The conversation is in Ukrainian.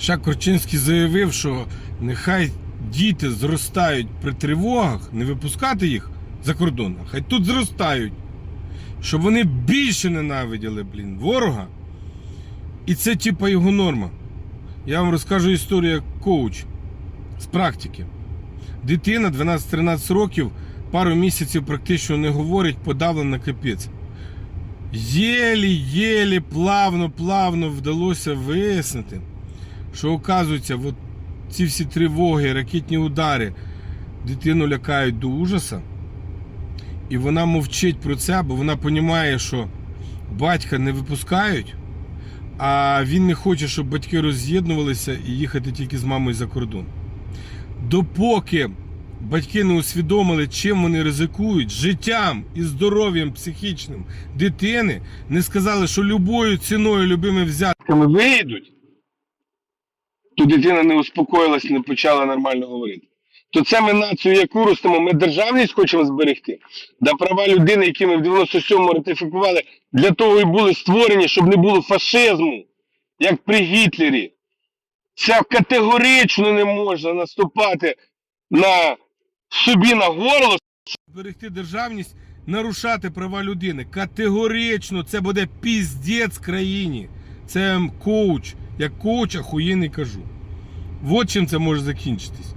Ще Корчинський заявив, що нехай діти зростають при тривогах, не випускати їх за кордон, а хай тут зростають. Щоб вони більше ненавиділи, блін, ворога. І це типа його норма. Я вам розкажу історію як коуч з практики. Дитина 12-13 років, пару місяців практично не говорить, подавлена капець. Єлі-єлі, плавно, плавно вдалося вияснити, що оказується, от ці всі тривоги, ракетні удари дитину лякають до ужаса. І вона мовчить про це, бо вона розуміє, що батька не випускають, а він не хоче, щоб батьки роз'єднувалися і їхати тільки з мамою за кордон. Допоки батьки не усвідомили, чим вони ризикують життям і здоров'ям психічним дитини, не сказали, що любою ціною, любими взятками вийдуть, то дитина не успокоїлась, не почала нормально говорити. То це ми націю яку ростимо, ми державність хочемо зберегти. Да права людини, які ми в 97-му ратифікували, для того і були створені, щоб не було фашизму, як при Гітлері. Це категорично не можна наступати на собі на горло. Зберегти державність, нарушати права людини. Категорично це буде піздець країні. Це коуч. Як коуч охуєнний кажу. От чим це може закінчитись.